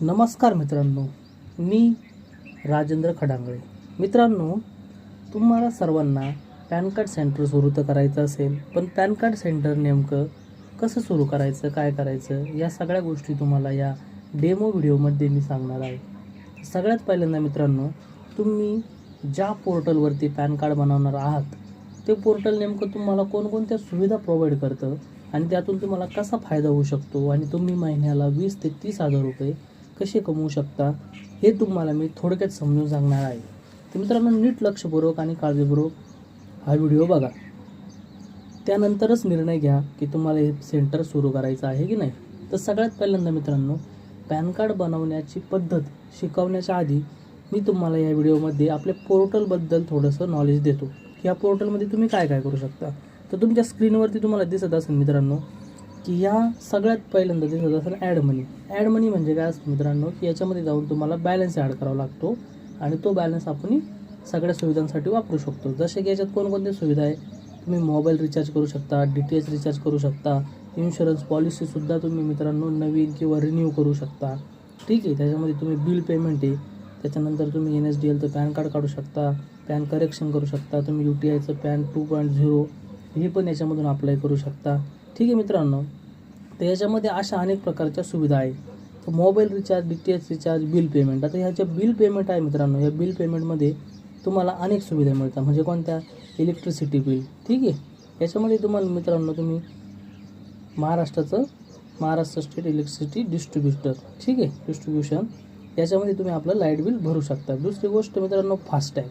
नमस्कार मित्रांनो मी राजेंद्र खडांगळे. मित्रांनो तुम्हाला सर्वांना पॅन कार्ड सेंटर सुरू तर करायचं असेल पण पॅन कार्ड सेंटर नेमकं कसं सुरू करायचं काय करायचं या सगळ्या गोष्टी तुम्हाला या डेमो व्हिडिओमध्ये मी सांगणार आहे. सगळ्यात पहिल्यांदा मित्रांनो तुम्ही ज्या पोर्टलवरती पॅन कार्ड बनवणार आहात ते पोर्टल नेमकं तुम्हाला कोणकोणत्या सुविधा प्रोव्हाइड करतं आणि त्यातून तुम्हाला कसा फायदा होऊ शकतो आणि तुम्ही महिन्याला वीस ते तीस हजार रुपये कसे कमवू शकता हे तुम्हाला मी थोडक्यात समजून सांगणार आहे. तर मित्रांनो नीट लक्षपूर्वक आणि काळजीपूर्वक हा व्हिडिओ बघा. त्यानंतरच निर्णय घ्या की तुम्हाला हे सेंटर सुरू करायचं आहे की नाही. तर सगळ्यात पहिल्यांदा मित्रांनो पॅन कार्ड बनवण्याची पद्धत शिकवण्याच्या आधी मी तुम्हाला या व्हिडिओमध्ये आपल्या पोर्टलबद्दल थोडंसं नॉलेज देतो. की या पोर्टलमध्ये तुम्ही काय काय करू शकता? तर तुमच्या स्क्रीनवरती तुम्हाला दिसत असेल मित्रांनो की ह्या सगळ्यात पहिल्यांदा दिसत असेल ॲड मनी ॲड मनी म्हणजे काय असतं मित्रांनो? की याच्यामध्ये जाऊन तुम्हाला बॅलन्स ॲड करावा लागतो आणि तो बॅलन्स आपण सगळ्या सुविधांसाठी वापरू शकतो. जसे की याच्यात कोणकोणत्या सुविधा आहे? तुम्ही मोबाईल रिचार्ज करू शकता डी टी एच रिचार्ज करू शकता इन्शुरन्स पॉलिसीसुद्धा तुम्ही मित्रांनो नवीन किंवा रिन्यू करू शकता. ठीक आहे त्याच्यामध्ये तुम्ही बिल पेमेंट आहे. त्याच्यानंतर तुम्ही एन एस डी एलचं पॅन कार्ड काढू शकता पॅन करेक्शन करू शकता तुम्ही यू टी आयचं पॅन टू पॉईंट झिरो हे पण याच्यामधून अप्लाय करू शकता. ठीक आहे मित्रांनो तर याच्यामध्ये अशा अनेक प्रकारच्या सुविधा आहे तर mobile recharge D T H recharge bill payment आता ह्या ज्या बिल पेमेंट आहे मित्रांनो या बिल पेमेंटमध्ये तुम्हाला अनेक सुविधा मिळतात. म्हणजे कोणत्या? इलेक्ट्रिसिटी बिल ठीक आहे? याच्यामध्ये तुम्हाला मित्रांनो तुम्ही महाराष्ट्राचं महाराष्ट्र स्टेट इलेक्ट्रिसिटी डिस्ट्रीब्युटर ठीक आहे? डिस्ट्रीब्युशन याच्यामध्ये तुम्ही आपलं लाइट बिल भरू शकता. दुसरी गोष्ट मित्रांनो फास्टॅग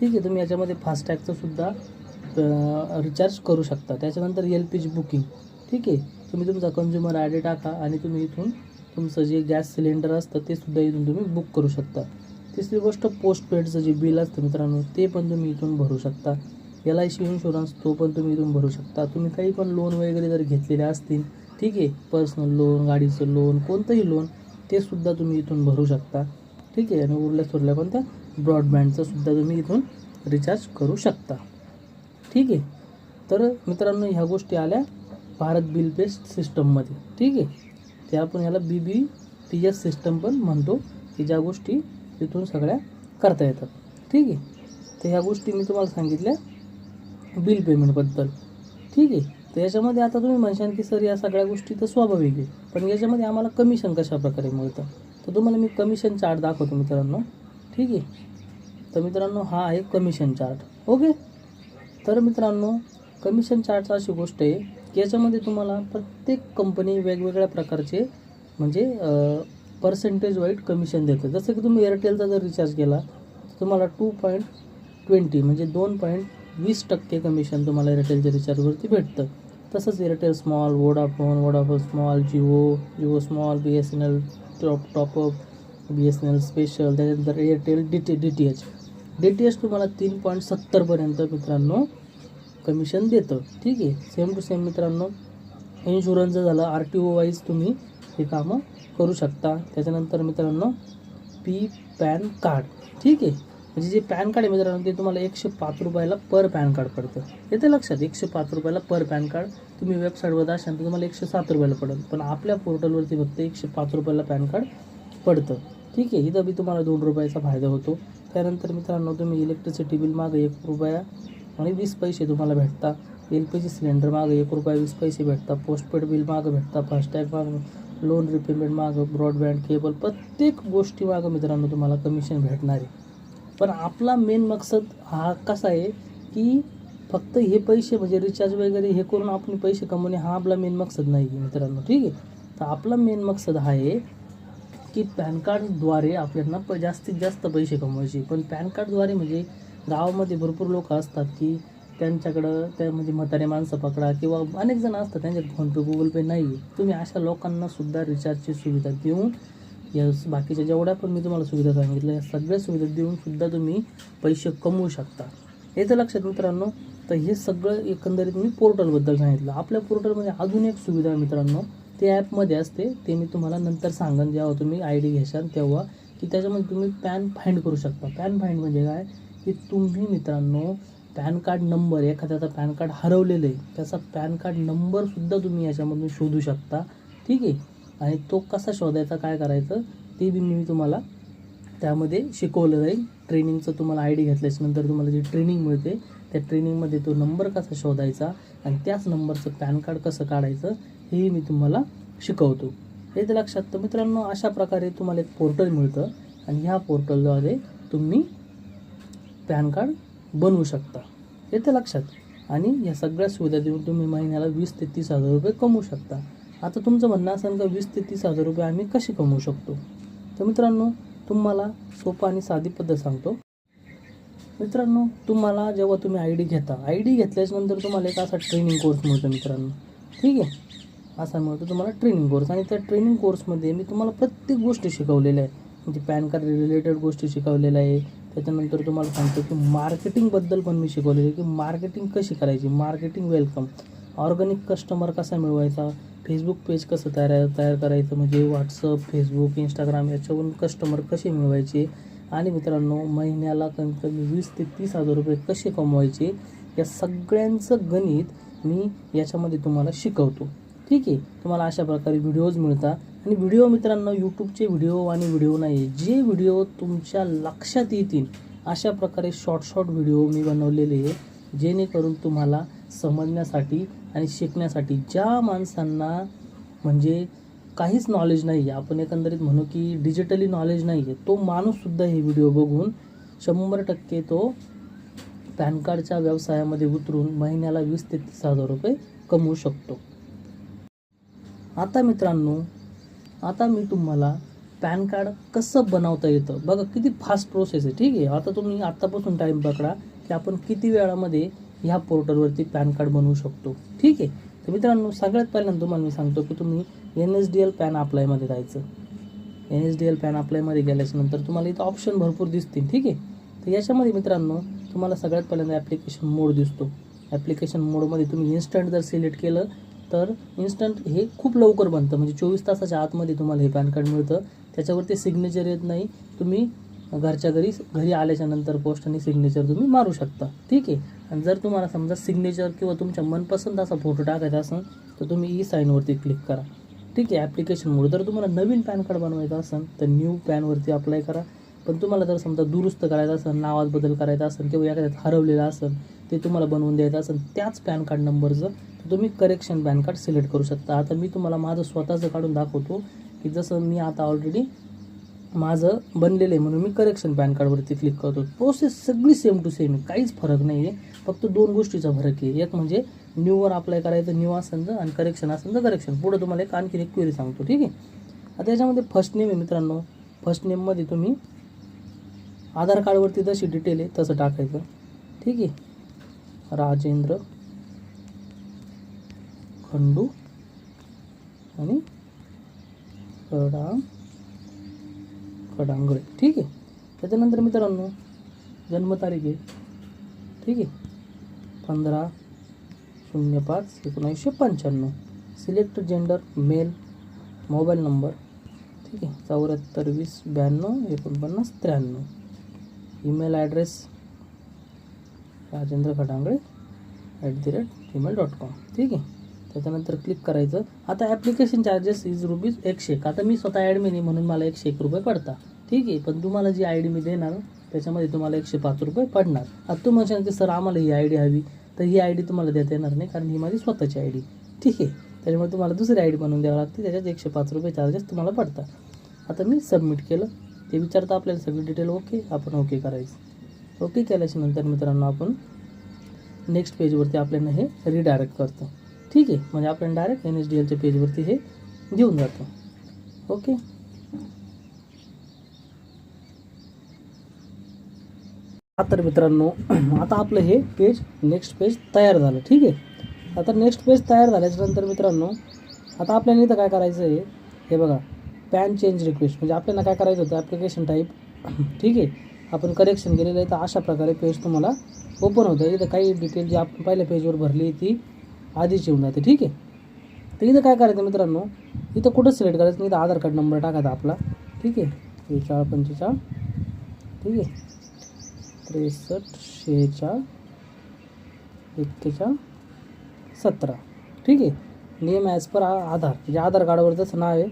ठीक आहे? तुम्ही याच्यामध्ये फास्टॅगचं सुद्धा रिचार्ज करू शकता. त्याच्यानंतर एल पी जी बुकिंग ठीक आहे? तुम्ही तुमचा कन्झ्युमर आय डी टाका आणि तुम्ही इथून तुमचं जे गॅस सिलेंडर असतं ते सुद्धा इथून तुम्ही बुक करू शकता. तिसरी गोष्ट पोस्ट पेडचं जे बिल असतं मित्रांनो ते पण तुम्ही इथून भरू शकता. एल आय सी इन्शुरन्स तो पण तुम्ही इथून भरू शकता. तुम्ही काही पण लोन वगैरे जर घेतलेले असतील ठीक आहे? पर्सनल लोन गाडीचं लोन कोणतंही लोन ते सुद्धा तुम्ही इथून भरू शकता. ठीक आहे? आणि उरल्या सुरल्या कोणत्या? ब्रॉडबँडचं सुद्धा तुम्ही इथून रिचार्ज करू शकता. ठीक आहे? तर मित्रांनो ह्या गोष्टी आल्या भारत बिल बेस्ड सिस्टममध्ये ठीक आहे? ते आपण ह्याला B B T S system पण म्हणतो की ज्या गोष्टी तिथून सगळ्या करता येतात. ठीक आहे? तर ह्या गोष्टी मी तुम्हाला सांगितल्या बिल पेमेंटबद्दल ठीक आहे? तर याच्यामध्ये आता तुम्ही म्हणशान की सर या सगळ्या गोष्टी तर स्वाभाविक आहे. पण याच्यामध्ये आम्हाला कमिशन कशा प्रकारे मिळतं? तर तुम्हाला मी कमिशन चार्ट दाखवतो मित्रांनो. ठीक आहे? तर मित्रांनो हा आहे कमिशन चार्ट ओके? तर मित्रांनो कमिशन चार्टचा अशी गोष्ट आहे की याच्यामध्ये तुम्हाला प्रत्येक कंपनी वेगवेगळ्या प्रकारचे म्हणजे पर्सेंटेज वाईट कमिशन देतं. जसं की तुम्ही एअरटेलचा जर रिचार्ज केला तर तुम्हाला टू पॉईंट ट्वेंटी म्हणजे दोन पॉईंट वीस टक्के कमिशन तुम्हाला एअरटेलच्या रिचार्जवरती भेटतं. तसंच Airtel small Vodafone Vodafone small Jio Jio small B S N L top top up B S N L special त्याच्यानंतर Airtel D T D T H D T H तुम्हाला तीन point सत्तरपर्यंत मित्रांनो commission देतं. ठीक आहे? Same to same मित्रांनो इन्शुरन्सचं झालं R T O wise तुम्ही हे कामं करू शकता. त्याच्यानंतर मित्रांनो पी पॅन कार्ड ठीक आहे? म्हणजे जे पॅन कार्ड आहे मित्रांनो ते तुम्हाला एकशे पाच रुपयाला पर पॅन कार्ड पडतं. येते लक्षात एकशे पाच रुपयाला पर पॅन कार्ड तुम्ही वेबसाईटवर असाल तर तुम्हाला एकशे सात रुपयाला पडेल. पण आपल्या पोर्टलवरती फक्त एकशे पाच रुपयाला पॅन कार्ड पडतं. ठीक आहे? इथं बी तुम्हाला दोन रुपयाचा फायदा होतो. त्यानंतर मित्रांनो तुम्ही इलेक्ट्रिसिटी बिल मागं एक रुपया आणि वीस पैसे तुम्हाला भेटता. एल पी जी सिलेंडर मागं एक रुपया वीस पैसे भेटता. पोस्टपेड बिल मागं भेटता. फास्टॅग मागं लोन रिपेमेंट मागं ब्रॉडबँड केबल प्रत्येक गोष्टी मागं मित्रांनो तुम्हाला कमिशन भेटणार आहे. पण आपला मेन मकसद हा कसा आहे की फक्त हे पैसे म्हणजे रिचार्ज वगैरे हे करून आपण पैसे कमवणे हा आपला मेन मकसद नाही आहे मित्रांनो ठीक आहे? तर आपला मेन मकसद हा आहे की पॅन कार्डद्वारे आपल्याला प जास्तीत जास्त पैसे कमवायचे. पण पॅन कार्डद्वारे म्हणजे गावामध्ये भरपूर लोक असतात की त्यांच्याकडं त्या म्हणजे म्हातारे माणसं पकडा किंवा अनेक जण असतात त्यांच्यात फोनपे गुगल पे नाही आहे तुम्ही अशा लोकांनासुद्धा रिचार्जची सुविधा देऊन या बाकीच्या जेवढ्या पण मी तुम्हाला सुविधा सांगितल्या या सगळ्या सुविधा देऊन सुद्धा तुम्ही पैसे कमवू शकता. याचं लक्षात मित्रांनो तर हे सगळं एकंदरीत मी पोर्टलबद्दल सांगितलं. आपल्या पोर्टलमध्ये अजून एक सुविधा आहे मित्रांनो ते ॲपमध्ये असते ते मी तुम्हाला नंतर सांगेन जेव्हा तुम्ही आय डी घ्याल तेव्हा की त्याच्यामध्ये तुम्ही पॅन फाईंड करू शकता. पॅन फाईंड म्हणजे काय? की तुम्ही मित्रांनो पॅन कार्ड नंबर एखाद्याचा पॅन कार्ड हरवलेलं आहे त्याचा पॅन कार्ड नंबरसुद्धा तुम्ही याच्यामधून शोधू शकता. ठीक आहे? आणि तो कसा शोधायचा काय करायचं ते बी मी तुम्हाला त्यामध्ये शिकवलं जाईल ट्रेनिंगचं तुम्हाला आय डी घेतल्याच्यानंतर तुम्हाला जी ट्रेनिंग मिळते त्या ट्रेनिंगमध्ये तो नंबर कसा शोधायचा आणि त्याच नंबरचं पॅन कार्ड कसं काढायचं हेही मी तुम्हाला शिकवतो. हे तर लक्षात तर मित्रांनो अशा प्रकारे तुम्हाला एक पोर्टल मिळतं आणि ह्या पोर्टलद्वारे तुम्ही पॅन कार्ड बनवू शकता. हे तर लक्षात. आणि या सगळ्या सुविधा देऊन तुम्ही महिन्याला वीस ते तीस हजार रुपये कमवू शकता. आता तुमचं म्हणणं असेल का वीस ते तीस हजार रुपये आम्ही कसे कमवू शकतो? तर मित्रांनो तुम्हाला सोपं आणि साधी पद्धत सांगतो. मित्रांनो तुम्हाला जेव्हा तुम्ही आय डी घेता आय डी घेतल्याच्यानंतर तुम्हाला एक असा ट्रेनिंग कोर्स मिळतो मित्रांनो. ठीक आहे? असा मिळतो तुम्हाला ट्रेनिंग कोर्स आणि त्या ट्रेनिंग कोर्समध्ये मी तुम्हाला प्रत्येक गोष्ट शिकवलेल्या आहे. म्हणजे पॅन कार्ड रिलेटेड गोष्टी शिकवलेल्या आहे. त्याच्यानंतर तुम्हाला सांगतो की मार्केटिंगबद्दल पण मी शिकवलेलं आहे की मार्केटिंग कशी करायची? मार्केटिंग वेलकम ऑर्गॅनिक कस्टमर कसा मिळवायचा? फेसबुक पेज कसं तयार तयार करायचं? म्हणजे व्हॉट्सअप फेसबुक इंस्टाग्राम याच्यावरून कस्टमर कसे मिळवायचे? आणि मित्रांनो महिन्याला कमीत कमी वीस ते तीस हजार रुपये कसे कमवायचे या सगळ्यांचं गणित मी याच्यामध्ये तुम्हाला शिकवतो. ठीक आहे? तुम्हाला अशा प्रकारे व्हिडिओज मिळतात. आणि व्हिडिओ मित्रांनो यूट्यूबचे व्हिडिओ आणि व्हिडिओ नाही जे व्हिडिओ तुमच्या लक्षात येतील अशा प्रकारे शॉर्ट शॉर्ट व्हिडिओ मी बनवलेले आहे जेणेकरून तुम्हाला समजण्यासाठी आणि शिकण्यासाठी ज्या माणसांना म्हणजे काहीच नॉलेज नाही आहे आपण एकंदरीत म्हणू की डिजिटली नॉलेज नाही आहे तो माणूससुद्धा हे व्हिडिओ बघून शंभर टक्के तो पॅन कार्डच्या व्यवसायामध्ये उतरून महिन्याला वीस ते तीस हजार रुपये कमवू शकतो. आता मित्रांनो आता मी तुम्हाला पॅन कार्ड कसं बनवता येतं? बघा किती फास्ट प्रोसेस आहे ठीक आहे? आता तुम्ही आत्तापासून टाईम पकडा की आपण किती वेळामध्ये ह्या पोर्टलवरती पॅन कार्ड बनवू शकतो. ठीक आहे? तर मित्रांनो सगळ्यात पहिल्यांदा तुम्हाला मी सांगतो की तुम्ही N S D L PAN अप्लायमध्ये जायचं. N S D L PAN अप्लायमध्ये गेल्याच्यानंतर तुम्हाला इथं ऑप्शन भरपूर दिसतील ठीक आहे? तर याच्यामध्ये मित्रांनो तुम्हाला सगळ्यात पहिल्यांदा ॲप्लिकेशन मोड दिसतो. ॲप्लिकेशन मोडमध्ये तुम्ही इन्स्टंट जर सिलेक्ट केलं तर इन्स्टंट हे खूप लवकर बनतं. म्हणजे चोवीस तासाच्या आतमध्ये तुम्हाला हे पॅन कार्ड मिळतं. त्याच्यावरती सिग्नेचर येत नाही. तुम्ही घरच्या घरी घरी आल्याच्यानंतर पोस्ट आणि सिग्नेचर तुम्ही मारू शकता. ठीक आहे? आणि जर तुम्हाला समजा सिग्नेचर किंवा तुमच्या मनपसंत असा फोटो टाकायचा असेल तर तुम्ही ई साईनवरती क्लिक करा. ठीक आहे ॲप्लिकेशनमुळे जर तुम्हाला नवीन पॅन कार्ड बनवायचं असेल तर न्यू पॅनवरती अप्लाय करा. पण तुम्हाला जर समजा दुरुस्त करायचं असेल नावात बदल करायचा असेल किंवा एखाद्यात हरवलेलं असेल ते तुम्हाला बनवून द्यायचं असेल त्याच पॅन कार्ड नंबरचं तर तुम्ही करेक्शन पॅन कार्ड सिलेक्ट करू शकता. आता मी तुम्हाला माझं स्वतःचं काढून दाखवतो की जसं मी आता ऑलरेडी माझं बनलेलं आहे म्हणून मी करेक्शन पॅन कार्डवरती क्लिक करतो. प्रोसेस सगळी सेम टू सेम काहीच फरक नाही आहे फक्त दोन गोष्टीचा फरक आहे. एक म्हणजे न्यूवर अप्लाय करायचं न्यू असेल तर आणि करेक्शन असेल तर करेक्शन पुढं तुम्हाला एक आणखीन एक क्वेरी सांगतो ठीक आहे? आता याच्यामध्ये फर्स्ट नेम आहे मित्रांनो. फर्स्ट नेममध्ये तुम्ही आधार कार्डवरती जशी डिटेल आहे तसं टाकायचं. ठीक आहे? राजेंद्र खंडू आणि कडा कडांगळे. ठीक आहे? त्याच्यानंतर मित्रांनो जन्मतारीख आहे. ठीक आहे? पंधरा शून्य पाच एकोणीसशे पंच्याण्णव. Select gender male mobile number. ठीक आहे चौऱ्याहत्तर वीस ब्याण्णव एकोणपन्नास त्र्याण्णव. Email address Rajendra Khadangale at the rate Gmail dot com ठीक आहे त्याच्यानंतर क्लिक करायचं. आता ॲप्लिकेशन चार्जेस इज रुपीज एकशे एक. आता मी स्वतः ॲडमिन आहे म्हणून मला एकशे एक रुपये पडतात. ठीक आहे पण तुम्हाला जी आय डी मी देणार त्याच्यामध्ये तुम्हाला एकशे पाच रुपये पडणार. आता तू म्हणशाल की सर आम्हाला ही आय डी हवी. तर ही आय डी तुम्हाला देता येणार नाही कारण ही माझी स्वतःची आय डी ठीक आहे. त्याच्यामुळे तुम्हाला दुसरी आय डी बनवून द्यावं लागते त्याच्यात एकशे पाच रुपये चार्जेस तुम्हाला पडतात. आता मी सबमिट केलं. ते विचारता आपल्याला सगळी डिटेल ओके आपण ओके करायचं. ओके केल्याच्यानंतर मित्रांनो आपण नेक्स्ट पेजवरती आपल्याला हे रिडायरेक्ट करतो. ठीक आहे. म्हणजे आपण डायरेक्ट एन एस डी एलच्या पेजवरती हे घेऊन जातो. ओके तर मित्रांनो आता आपलं हे पेज नेक्स्ट पेज तयार झालं ठीक आहे? आता नेक्स्ट पेज तयार झाल्याच्यानंतर मित्रांनो आता आपल्याला इथं काय करायचं आहे हे बघा पॅन चेंज रिक्वेस्ट म्हणजे आपल्याला काय करायचं होतं ॲप्लिकेशन टाईप ठीक आहे? आपण करेक्शन केलेलं आहे तर अशा प्रकारे पेज तुम्हाला ओपन होतं. इथं काही डिटेल जी आपण पहिल्या पेजवर भरली ती आधीच येऊन जाते ठीक आहे? तर इथं काय करायचं मित्रांनो इथं कुठं सिलेक्ट करायचं? इथं आधार कार्ड नंबर टाकायचा आपला ठीक आहे? त्रेचाळ पंचेचाळ ठीक आहे? त्रेसष्ट शेहेचाळ एक्केचाळ सतरा. ठीक आहे? Name as per Aadhaar. म्हणजे आधार कार्डवर जसं नाव आहे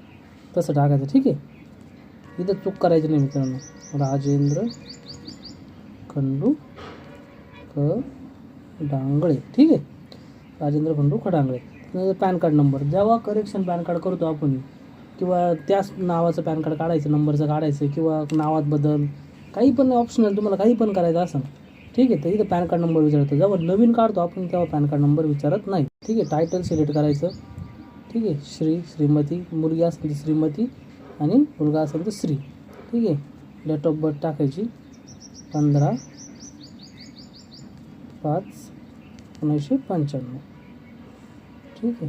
तसं टाकायचं. ठीक आहे? इथं चूक करायची नाही मित्रांनो. राजेंद्र खंडू क डांगळे ठीक आहे? Rajendra Khandu Khadangale. PAN card number. जेव्हा करेक्शन पॅन कार्ड करतो आपण किंवा त्याच नावाचं पॅन कार्ड काढायचं नंबरचं काढायचं किंवा नावात बदल काही पण ऑप्शनल तुम्हाला काही पण करायचं असं ठीक आहे तर इथं पॅन कार्ड नंबर विचारतो. जेव्हा नवीन काढतो आपण तेव्हा पॅन कार्ड नंबर विचारत नाही. ठीक आहे टायटल सिलेक्ट करायचं. ठीक आहे श्री श्रीमती मुलगी असेल तर श्रीमती आणि मुलगा असेल तर श्री. ठीक आहे डेट ऑफ बर्थ टाकायची. पंधरा पाच एकोणीसशे पंच्याण्णव. ठीक आहे.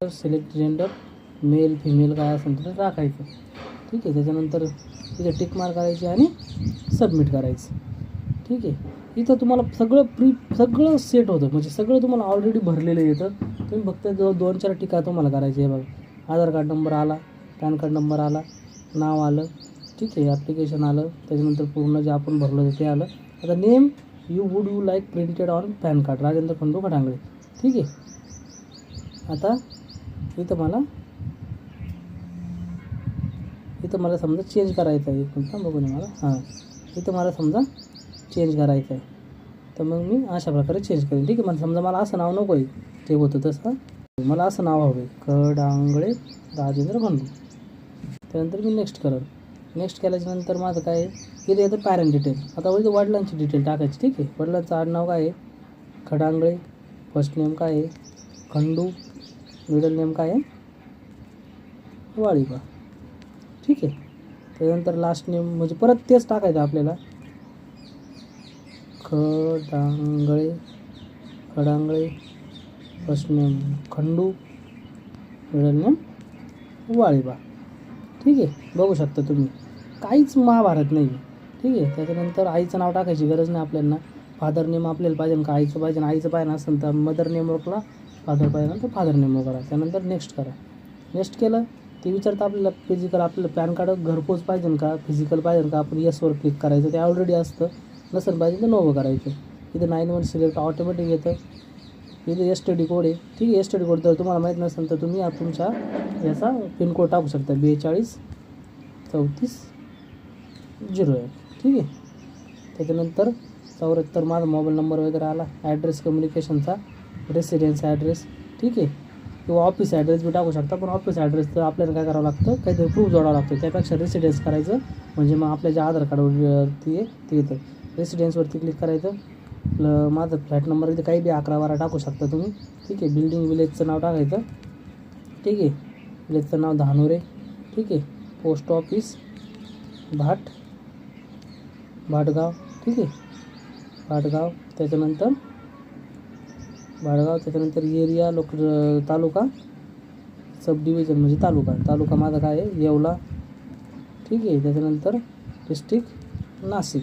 तर सिलेक्ट जेंडर मेल फिमेल काय असेल तर टाकायचं. ठीक आहे त्याच्यानंतर तिथे टिक मार्क करायची आणि सबमिट करायचं. ठीक आहे? इथं तुम्हाला सगळं प्री सगळं सेट होतं. म्हणजे सगळं तुम्हाला ऑलरेडी भरलेलं येतं तुम्ही फक्त जवळ दोन चार टिका तुम्हाला करायचे आहे बघा. आधार कार्ड नंबर आला पॅन कार्ड नंबर आला नाव आलं ठीक आहे? ॲप्लिकेशन आलं त्याच्यानंतर पूर्ण जे आपण भरलं होतं ते आलं. आता name you would you like printed on PAN card Rajendra Khandu Khadangale ठीक आहे? आता इथं मला इथं मला समजा चेंज करायचं आहे. कोणता बघून बघू मला. हां. इथं मला समजा चेंज करायचं आहे. तर मग मी अशा प्रकारे चेंज करेन. ठीक आहे मला समजा मला असं नाव नको आहे. ते होतं तसं. मला असं नाव हवं आहे. खडांगळे राजेंद्र खंडू त्यानंतर मी नेक्स्ट करेन नेक्स्ट केल्याच्यानंतर माझं काय आहे? इथे येतं पॅरेंट डिटेल आता इथं वडिलांची डिटेल टाकायची. ठीक आहे. वडिलांचं आडनाव काय आहे? खडांगळे फर्स्ट नेम काय आहे? खंडू. मिडल नेम काय आहे? वाळीबा ठीक आहे. त्यानंतर लास्ट नेम म्हणजे परत तेच टाकायचं आपल्याला. Khadangale Khadangale first name Khandu middle name Waliba. ठीक आहे बघू शकता तुम्ही. काहीच महाभारत नाही. ठीक आहे त्याच्यानंतर आईचं नाव टाकायची गरज नाही आपल्याला. फादर नेम आपल्याला पाहिजे का आईचं पाहिजे आईचं पाहिजे असेल तर मदर नेम ओळखला फादर पाहिजे तर फादर नेम करा त्यानंतर नेक्स्ट करा. नेक्स्ट केलं ते विचारतं आपल्याला फिजिकल आपल्याला पॅन कार्ड घरपोच पाहिजे का? फिजिकल पाहिजे का? आपण येसवर क्लिक करायचं. ते ऑलरेडी असतं. नसेल पाहिजे तर नोवं करायचं. इथे नाईन वन सिलेक्ट ऑटोमॅटिक येतं. इथे एस टी डी कोड आहे. ठीक आहे एस टी डी कोड जर तुम्हाला माहीत नसेल तर तुम्ही तुमच्या याचा पिनकोड टाकू शकता. बेचाळीस चौतीस झिरो एक. ठीक आहे? त्याच्यानंतर चौऱ्याहत्तर माझा मोबाईल नंबर वगैरे आला. ॲड्रेस कम्युनिकेशनचा रेसिडेन्स ॲड्रेस ठीक आहे? किंवा ऑफिस ॲड्रेस बी टाकू शकता. पण ऑफिस ॲड्रेस तर आपल्याला काय करावं लागतं? काहीतरी प्रूफ जोडावं लागतं. त्यापेक्षा रेसिडेन्स करायचं. म्हणजे मग आपल्या जे आधार कार्डवरती आहे ते येतं. रेसिडेन्सवरती क्लिक करायचं. माझं फ्लॅट नंबर इथे काही बी अकरा बारा टाकू शकता तुम्ही. ठीक आहे. बिल्डिंग विलेजचं नाव टाकायचं. ठीक आहे. विलेजचं नाव धानोरे. ठीक आहे. पोस्ट ऑफिस भाट भाटगाव. ठीक आहे. भाटगाव. त्याच्यानंतर भाडगाव त्याच्यानंतर एरिया लोक तालुका सब डिव्हिजन म्हणजे तालुका. तालुका माझा काय आहे? येवला. ठीक आहे. त्याच्यानंतर डिस्ट्रिक्ट नाशिक.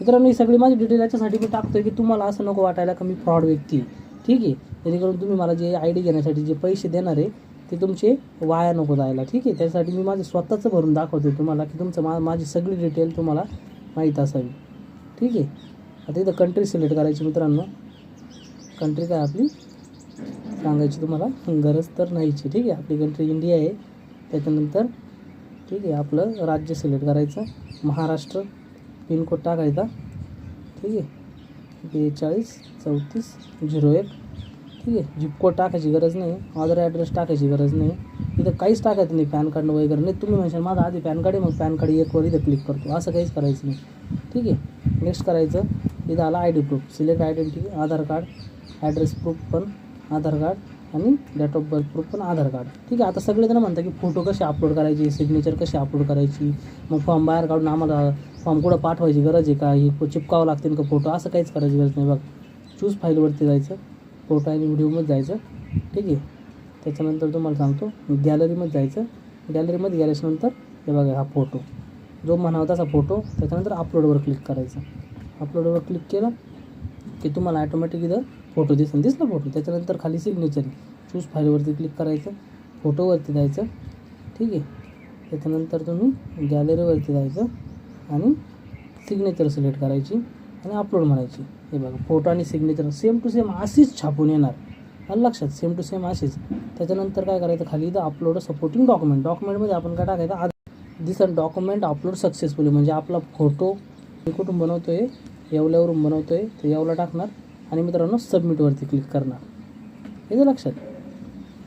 मित्रांनो ही सगळी माझी डिटेल याच्यासाठी मी टाकतोय की तुम्हाला असं नको वाटायला का मी फ्रॉड व्यक्ती ठीक आहे? जेणेकरून तुम्ही मला जे आय डी घेण्यासाठी जे पैसे देणार आहे ते तुमचे वाया नको जायला. ठीक आहे? त्यासाठी मी माझं स्वतःचं भरून दाखवतो तुम्हाला की तुमचं मा माझी सगळी डिटेल तुम्हाला माहीत असावी. ठीक आहे? आता इथं कंट्री सिलेक्ट करायची मित्रांनो. कंट्री काय आपली सांगायची तुम्हाला गरज तर नाहीची ठीक आहे? आपली कंट्री इंडिया आहे. त्याच्यानंतर ठीक आहे आपलं राज्य सिलेक्ट करायचं. महाराष्ट्र पिनकोड टाकायचा. ठीक आहे? बेचाळीस चौतीस झिरो एक. ठीक आहे? जिप कोड टाकायची गरज नाही. आधार ॲड्रेस टाकायची गरज नाही. इथं काहीच टाकायचं नाही पॅन कार्ड वगैरे. नाही तुम्ही म्हणशाल माझा आधी पॅन कार्ड आहे मग पॅन कार्ड एकवर इथं क्लिक करतो. असं काहीच करायचं नाही. ठीक आहे? नेक्स्ट करायचं इथं आला I D proof select identity Aadhaar card address proof पण आधार कार्ड आणि डेट ऑफ बर्थ प्रूफ पण आधार कार्ड ठीक आहे आता सगळेजण म्हणतात की फोटो कसे अपलोड करायचे सिग्नेचर कशी अपलोड करायची मग फॉर्म बाहेर काढून आम्हाला फॉर्म कुठं पाठवायची गरज आहे का हे चिपकावं लागतील का फोटो असं काहीच करायची गरज नाही बघ. चूज फाईलवरती जायचं फोटो आणि व्हिडिओमध्ये जायचं. ठीक आहे? त्याच्यानंतर तुम्हाला सांगतो गॅलरीमध्ये जायचं. गॅलरीमध्ये गेल्याच्यानंतर हे बघा हा फोटो जो म्हणावा तसा फोटो त्याच्यानंतर अपलोडवर क्लिक करायचं. अपलोडवर क्लिक केलं की तुम्हाला ॲटोमॅटिक इथं फोटो दिसेल दिसला फोटो त्याच्यानंतर खाली सिग्नेचर चूज फाईलवरती क्लिक करायचं. फोटोवरती जायचं. ठीक आहे? त्याच्यानंतर तुम्ही गॅलरीवरती जायचं आणि सिग्नेचर सिलेक्ट करायची आणि अपलोड म्हणायची. हे बघा फोटो आणि सिग्नेचर सेम टू सेम अशीच छापून येणार. आलं लक्षात सेम टू सेम अशीच. त्याच्यानंतर काय करायचं? खाली इथं अपलोड सपोर्टिंग डॉक्युमेंट डॉक्युमेंटमध्ये आपण काय टाकायचं? आधार. दिसन डॉक्युमेंट अपलोड सक्सेसफुली म्हणजे आपला फोटो कुठून बनवतो आहे येवल्यावरून बनवतो आहे तर येवला टाकणार. आणि मित्रांनो सबमिटवरती क्लिक करणार. येतं लक्षात.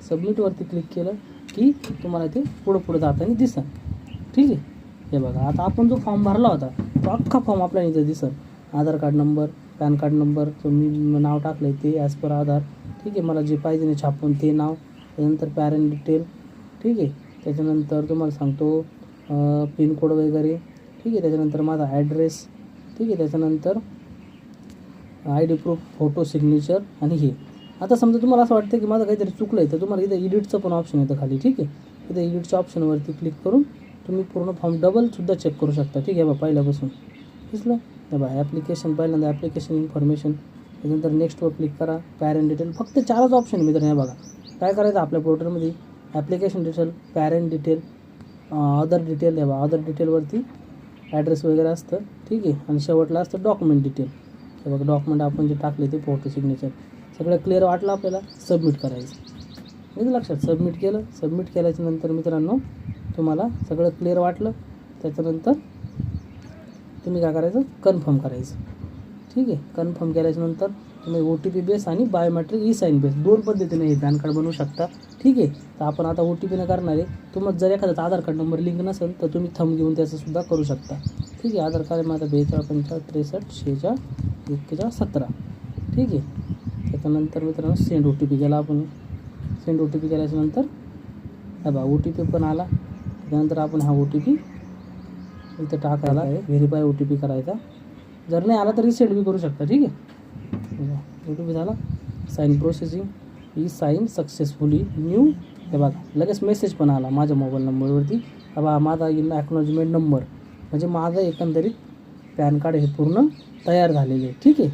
सबमिटवरती क्लिक केलं की तुम्हाला ते पुढं पुढं जाताना दिसन ठीक आहे? हे बघा आता आपण जो फॉर्म भरला होता तो अख्खा फॉर्म आपल्याला इथं दिसन Aadhaar card number PAN card number तुम्ही नाव टाकलं आहे ते ॲज पर आधार. ठीक आहे? मला जे पाहिजे ना छापून ते नाव त्यानंतर पॅरेंट डिटेल ठीक आहे? त्याच्यानंतर तुम्हाला सांगतो पिनकोड वगैरे. ठीक आहे? त्याच्यानंतर माझा ॲड्रेस ठीक आहे? त्याच्यानंतर I D proof photo signature आणि हे. आता समजा तुम्हाला असं वाटतं की माझं काहीतरी चुकलं आहे तर तुम्हाला इथं एडिटचं पण ऑप्शन येतं खाली ठीक आहे? इथं एडिटच्या ऑप्शनवरती क्लिक करून तुम्ही पूर्ण फॉर्म डबलसुद्धा चेक करू शकता ठीक आहे? बा पहिल्यापासून. दिसलं? हे बा ॲप्लिकेशन पहिल्यांदा ॲप्लिकेशन इन्फॉर्मेशन त्याच्यानंतर नेक्स्टवर क्लिक करा पॅरेंट डिटेल फक्त चारच ऑप्शन मित्र हे बघा. काय करायचं आपल्या पोर्टलमध्ये application detail parent detail other detail आहे बा अदर डिटेलवरती ॲड्रेस वगैरे असतं ठीक आहे? आणि शेवटला असतं डॉक्युमेंट डिटेल हे बघा डॉक्युमेंट आपण जे टाकले ते फोटो सिग्नेचर सगळं क्लिअर वाटलं आपल्याला? सबमिट करायचं. म्हणजे लक्षात. सबमिट केलं. सबमिट केल्याच्यानंतर मित्रांनो तुम्हाला सगळं क्लिअर वाटलं. त्याच्यानंतर तुम्ही काय करायचं? कन्फर्म करायचं. ठीक आहे? कन्फर्म केल्याच्यानंतर तुम्ही ओ टी पी बेस आणि बायोमेट्रिक ई साईन बेस दोन पद्धतीने हे पॅन कार्ड बनवू शकता. ठीक आहे? तर आपण आता ओ टी पीनं करणार आहे. तुम्हाला जर एखाद्याचा आधार कार्ड नंबर लिंक नसेल तर तुम्ही थंब घेऊन त्याचंसुद्धा करू शकता. ठीक आहे? आधार कार्ड माझा बेचाळ पंचाळ त्रेसष्ट शेहेचाळ एक्केचाळ सतरा. ठीक आहे? त्याच्यानंतर मित्रांनो सेंड ओ टी पी केला आपण. सेंड ओ टी पी केल्याच्यानंतर हा बा ओ टी पी पण आला. त्यानंतर आपण हा ओ टी पी इथं टाकायला आहे व्हेरीफाय ओ टी पी करायचा. जर नाही आला तर रिसेंड बी करू शकता. ठीक आहे? झाला साईन प्रोसेसिंग ही साईन सक्सेसफुली न्यू हे बघा लगेच मेसेज पण आला माझ्या मोबाईल नंबरवरती बाबा बा माझा ॲक्नॉलॉजमेंट नंबर म्हणजे माझं एकंदरीत पॅन कार्ड हे पूर्ण तयार झालेले आहे. ठीक आहे?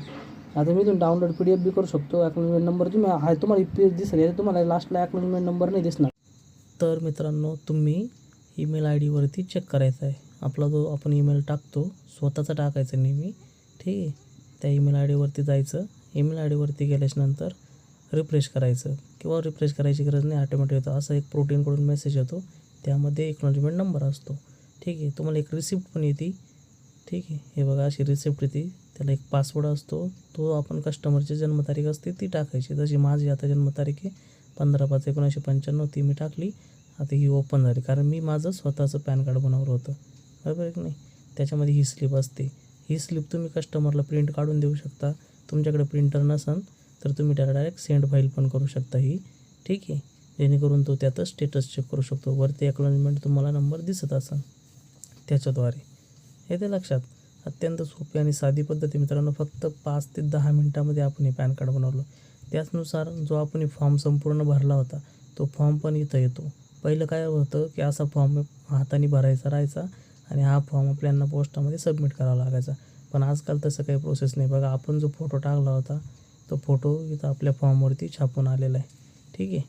आता मी तुम्ही डाउनलोड पी डी एफ बी करू शकतो. ॲक्नॉलॉजमेंट नंबर तुम्ही हा तुम्हाला पेज दिसेल. तुम्हाला लास्टला ॲक्नॉलॉजमेंट नंबर नाही दिसणार. तर मित्रांनो तुम्ही ईमेल आय डीवरती चेक करायचं आहे. आपला जो आपण ईमेल टाकतो स्वतःचा टाकायचा नेहमी. ठीक आहे? त्या ईमेल आय डीवरती जायचं. ईमेल आय डीवरती गेल्याच्यानंतर रिफ्रेश करायचं किंवा रिफ्रेश करायची गरज नाही ऑटोमॅटिक येतो. असा एक प्रोटीनकडून मेसेज येतो. त्यामध्ये एक्नॉलजमेंट नंबर असतो. ठीक आहे तुम्हाला एक रिसिप्ट पण येते. ठीक आहे हे बघा अशी रिसिप्ट येते. त्याला एक पासवर्ड असतो. तो आपण कस्टमरची जन्मतारीख असते ती टाकायची. जशी माझी आता जन्मतारीख आहे पंधरा पाच एकोणीसशे पंच्याण्णव ती मी टाकली. आता ही ओपन झाली कारण मी माझं स्वतःचं पॅन कार्ड बनवलं होतं. बरोबर एक की नाही? त्याच्यामध्ये ही स्लिप असते. ही स्लिप तुम्ही कस्टमरला प्रिंट काढून देऊ शकता. तुमच्याकडे प्रिंटर नसन तर तुम्ही त्याला डायरेक्ट सेंड फाईल पण करू शकता ही. ठीक आहे? जेणेकरून तो त्यातच स्टेटस चेक करू शकतो. वरती अक्नॉलेजमेंट तुम्हाला नंबर दिसत असेल त्याच्याद्वारे. हे ते लक्षात. अत्यंत सोपी आणि साधी पद्धती मित्रांनो. फक्त पाच ते दहा मिनटामध्ये आपण हे पॅन कार्ड बनवलं. त्याचनुसार जो आपण हे फॉर्म संपूर्ण भरला होता तो फॉर्म पण इथं येतो. पहिलं काय होतं की असा फॉर्म हाताने भरायचा राहायचा आणि हा फॉर्म आपल्यांना पोस्टामध्ये सबमिट करावा लागायचा. पण आजकाल तसं काही प्रोसेस नाही. बघा आपण जो फोटो टाकला होता तो फोटो इथं आपल्या फॉर्मवरती छापून आलेला आहे. ठीक आहे?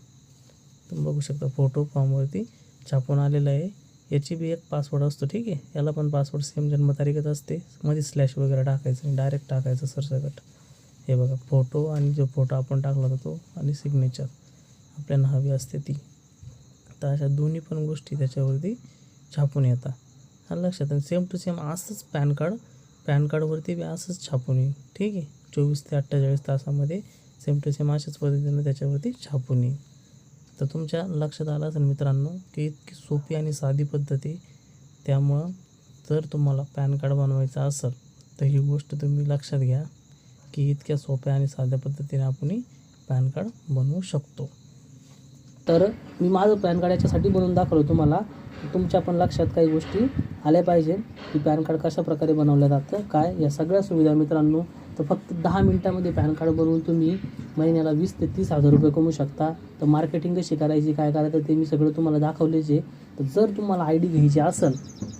तुम्ही बघू शकता फोटो फॉर्मवरती छापून आलेला आहे. याची बी एक पासवर्ड असतो ठीक आहे? याला पण पासवर्ड सेम जन्मतारीखच असते. मध्ये स्लॅश वगैरे टाकायचं आणि डायरेक्ट टाकायचं सरसकट हे बघा फोटो आणि जो फोटो आपण टाकला होता तो आणि सिग्नेचर आपल्याला हवी असते ती. तर अशा दोन्ही पण गोष्टी त्याच्यावरती छापून येतात. हा लक्षात आणि सेम टू सेम असंच पॅन कार्ड पॅन कार्डवरती बी असंच छापून येईल. ठीक आहे? चोवीस ते अठ्ठेचाळीस तासामध्ये सेम टू सेम अशाच पद्धतीनं त्याच्यावरती छापून येईल. तर तुमच्या लक्षात आलं असेल मित्रांनो की इतकी सोपी आणि साधी पद्धती त्यामुळं जर तुम्हाला पॅन कार्ड बनवायचं असेल तर ही गोष्ट तुम्ही लक्षात घ्या की इतक्या सोप्या आणि साध्या पद्धतीने आपण पॅन कार्ड बनवू शकतो. तर मी माझं पॅन कार्ड याच्यासाठी बनवून दाखवलं तुम्हाला. तुमच्या पण लक्षात काही गोष्टी आल्या पाहिजे की पॅन कार्ड कशा प्रकारे बनवलं जातं काय या सगळ्या सुविधा मित्रांनो. तर फक्त दहा मिनटामध्ये पॅन कार्ड बनवून तुम्ही महिन्याला वीस ते तीस हजार रुपये कमवू शकता. तर मार्केटिंग कशी करायची काय करायचं ते मी सगळं तुम्हाला दाखवलेच आहे. तर जर तुम्हाला आय डी घ्यायची असेल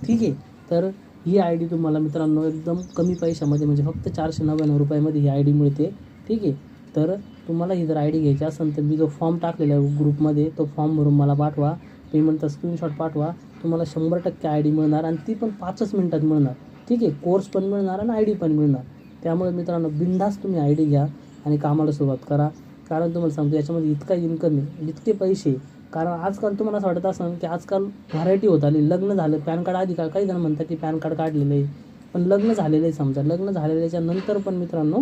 ठीक आहे तर ही आय डी तुम्हाला मित्रांनो एकदम कमी पैशामध्ये म्हणजे फक्त चारशे नव्याण्णव रुपयामध्ये ही आय डी मिळते ठीक आहे. तर तुम्हाला ही जर आय डी घ्यायची असेल तर मी जो फॉर्म टाकलेला आहे ग्रुपमध्ये तो फॉर्म भरून मला पाठवा. पेमेंटचा स्क्रीनशॉट पाठवा. तुम्हाला शंभर टक्के आय डी मिळणार आणि ती पण पाचच मिनटात मिळणार. ठीक आहे कोर्स पण मिळणार आणि आय डी पण मिळणार. त्यामुळे मित्रांनो बिंदास तुम्ही आय डी घ्या आणि कामाला सुरुवात करा. कारण तुम्हाला सांगतो याच्यामध्ये इतका इन्कम आहे इतके पैसे कारण आजकाल तुम्हाला असं वाटत असं की आजकाल व्हरायटी होत आली. लग्न झालं पॅन कार्ड आधी का काही जण म्हणतात की पॅन कार्ड काढलेलं आहे. पण लग्न झालेलं आहे समजा. लग्न झालेल्याच्या नंतर पण मित्रांनो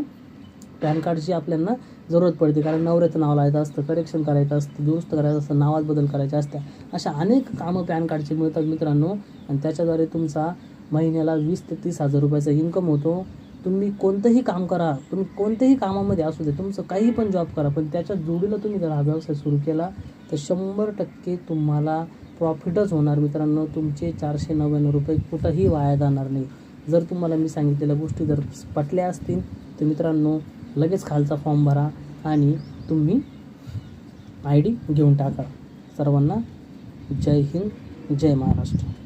पॅन कार्डची आपल्याला जरूरत पडते कारण नवऱ्याचं नाव लावायचं असतं करेक्शन करायचं असतं दुरुस्त करायचं असतं नावात बदल करायचे असतात अशा अनेक कामं पॅन कार्डची मिळतात मित्रांनो. आणि त्याच्याद्वारे तुमचा महिन्याला वीस ते तीस हजार रुपयाचा इन्कम होतो. तुम्ही कोणतंही काम करा तुम्ही कोणत्याही कामामध्ये असू दे तुमचं काही पण जॉब करा पण त्याच्या जोडीला तुम्ही जर हा व्यवसाय सुरू केला तर शंभर टक्के तुम्हाला प्रॉफिटच होणार मित्रांनो. तुमचे चारशे नव्याण्णव रुपये कुठंही वाया जाणार नाही. जर तुम्हाला मी सांगितलेल्या गोष्टी जर पटल्या असतील तर मित्रांनो लगेच खालचा फॉर्म भरा आणि तुम्ही आय डी घेऊन टाका. सर्वांना जय हिंद जय महाराष्ट्र.